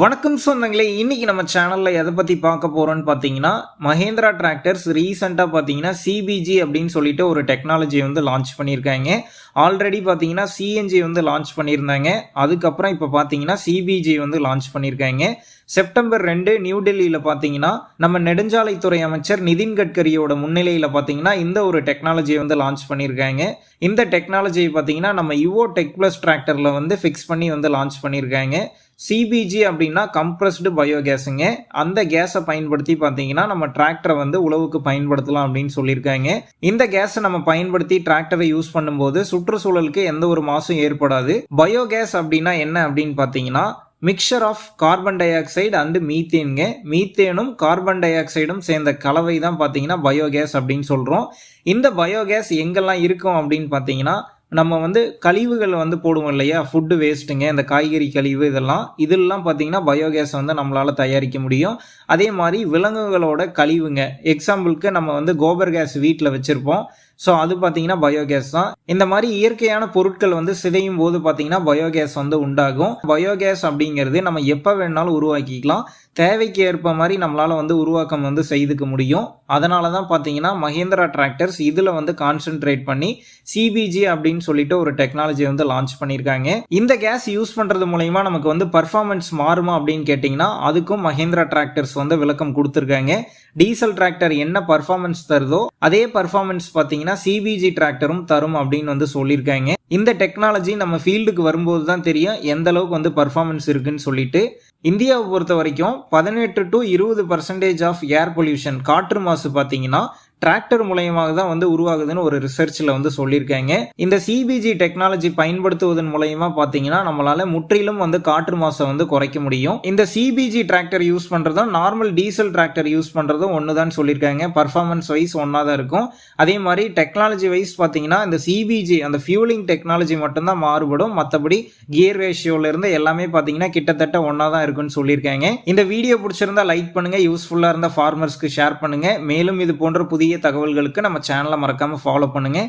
வணக்கம் சொந்தங்களே இன்றைக்கி நம்ம சேனலில் எதை பற்றி பார்க்க போகிறோன்னு பார்த்தீங்கன்னா மஹேந்திரா டிராக்டர்ஸ் ரீசெண்டாக பார்த்தீங்கன்னா சிபிஜி அப்படின்னு சொல்லிட்டு ஒரு டெக்னாலஜி வந்து லான்ச் பண்ணியிருக்காங்க. ஆல்ரெடி பார்த்தீங்கன்னா சிஎன்ஜி வந்து லான்ச் பண்ணியிருந்தாங்க. அதுக்கப்புறம் இப்போ பார்த்தீங்கன்னா சிபிஜி வந்து லான்ச் பண்ணியிருக்காங்க. செப்டம்பர் ரெண்டு நியூ டெல்லியில் பார்த்தீங்கன்னா நம்ம நெடுஞ்சாலைத்துறை அமைச்சர் நிதின் கட்கரியோட முன்னிலையில் பார்த்தீங்கன்னா இந்த ஒரு டெக்னாலஜியை வந்து லான்ச் பண்ணியிருக்காங்க. இந்த டெக்னாலஜியை பார்த்தீங்கன்னா நம்ம யுவோ டெக் ப்ளஸ் டிராக்டரில் வந்து ஃபிக்ஸ் பண்ணி வந்து லான்ச் பண்ணியிருக்காங்க. சிபிஜி அப்படின்னா கம்ப்ரஸ்டு பயோகேஸுங்க அந்த கேஸை பயன்படுத்தி பார்த்தீங்கன்னா நம்ம டிராக்டரை வந்து உழவுக்கு பயன்படுத்தலாம் அப்படின்னு சொல்லியிருக்காங்க. இந்த கேஸை நம்ம பயன்படுத்தி டிராக்டரை யூஸ் பண்ணும்போது சுற்றுச்சூழலுக்கு எந்த ஒரு மாசும் ஏற்படாது. பயோகேஸ் அப்படின்னா என்ன அப்படின்னு பார்த்தீங்கன்னா mixture of carbon dioxide and மீத்தேனுங்க மீத்தேனும் கார்பன் டை ஆக்சைடும் சேர்ந்த கலவை தான் பார்த்தீங்கன்னா பயோகேஸ் அப்படின்னு சொல்கிறோம் இந்த பயோகேஸ் எங்கெல்லாம் இருக்கும் அப்படின்னு பார்த்தீங்கன்னா நம்ம வந்து கழிவுகள் வந்து போடுவோம் இல்லையா? ஃபுட்டு வேஸ்ட்டுங்க இந்த காய்கறி கழிவு இதெல்லாம். இதெல்லாம் பார்த்தீங்கன்னா பயோகேஸ் வந்து நம்மளால் தயாரிக்க முடியும். அதே மாதிரி விலங்குகளோட கழிவுங்க. எக்ஸாம்பிளுக்கு நம்ம வந்து கோபர் கேஸ் வீட்டில் வச்சுருப்போம். ஸோ அது பார்த்தீங்கன்னா பயோகேஸ் தான். இந்த மாதிரி இயற்கையான பொருட்கள் வந்து சிதையும் போது பார்த்தீங்கன்னா பயோகேஸ் வந்து உண்டாகும். பயோகேஸ் அப்படிங்கிறது நம்ம எப்போ வேணாலும் உருவாக்கிக்கலாம். தேவைக்கு ஏற்ப மாதிரி நம்மளால் வந்து உருவாக்கம் வந்து செய்துக்க முடியும். அதனால தான் பார்த்தீங்கன்னா மஹேந்திரா டிராக்டர்ஸ் இதில் வந்து கான்சென்ட்ரேட் பண்ணி சிபிஜி அப்படின்னு சொல்லிட்டு ஒரு டெக்னாலஜி வந்து லான்ச் பண்ணியிருக்காங்க. இந்த கேஸ் யூஸ் பண்ணுறது மூலயமா நமக்கு வந்து பர்ஃபார்மன்ஸ் மாறுமா அப்படின்னு கேட்டிங்கன்னா அதுக்கும் மஹேந்திரா டிராக்டர்ஸ் வந்து விளக்கம் கொடுத்துருக்காங்க. டீசல் டிராக்டர் என்ன பர்ஃபார்மன்ஸ் தருதோ அதே பர்ஃபார்மன்ஸ் பார்த்தீங்கன்னா சிபிஜி டிராக்டரும் தரும் அப்படின்னு வந்து சொல்லியிருக்காங்க. இந்த டெக்னாலஜி நம்ம ஃபீல்டுக்கு வரும்போது தான் தெரியும் எந்த அளவுக்கு வந்து பர்ஃபார்மன்ஸ் இருக்குன்னு சொல்லிட்டு. இந்தியாவை பொறுத்த வரைக்கும் பதினெட்டு டு இருபது பர்சன்டேஜ் ஆஃப் ஏர் பொல்யூஷன் காற்று மாசு பார்த்தீங்கன்னா டிராக்டர் மூலயமாக தான் வந்து உருவாகுதுன்னு ஒரு ரிசர்ச்சில் வந்து சொல்லியிருக்காங்க. இந்த சிபிஜி டெக்னாலஜி பயன்படுத்துவதன் மூலயமா பார்த்தீங்கன்னா நம்மளால முற்றிலும் வந்து காற்று மாசை வந்து குறைக்க முடியும். இந்த சிபிஜி டிராக்டர் யூஸ் பண்ணுறதும் நார்மல் டீசல் டிராக்டர் யூஸ் பண்ணுறதும் ஒன்று தான் சொல்லியிருக்காங்க. பர்ஃபார்மன்ஸ் வைஸ் ஒன்றா தான் இருக்கும். அதே மாதிரி டெக்னாலஜி வைஸ் பார்த்தீங்கன்னா இந்த சிபிஜி அந்த ஃபியூலிங் டெக்னாலஜி மட்டும்தான் மாறுபடும். மற்றபடி கியர் ரேஷியோல இருந்து எல்லாமே பார்த்தீங்கன்னா கிட்டத்தட்ட ஒன்றா தான் இருக்குன்னு சொல்லியிருக்காங்க. இந்த வீடியோ பிடிச்சிருந்தா லைக் பண்ணுங்கள் யூஸ்ஃபுல்லாக இருந்தால் ஃபார்மர்ஸ்க்கு ஷேர் பண்ணுங்கள் மேலும் இது போன்ற புதிய தகவல்களுக்கு நம்ம சேனலை மறக்காமல் ஃபாலோ பண்ணுங்க.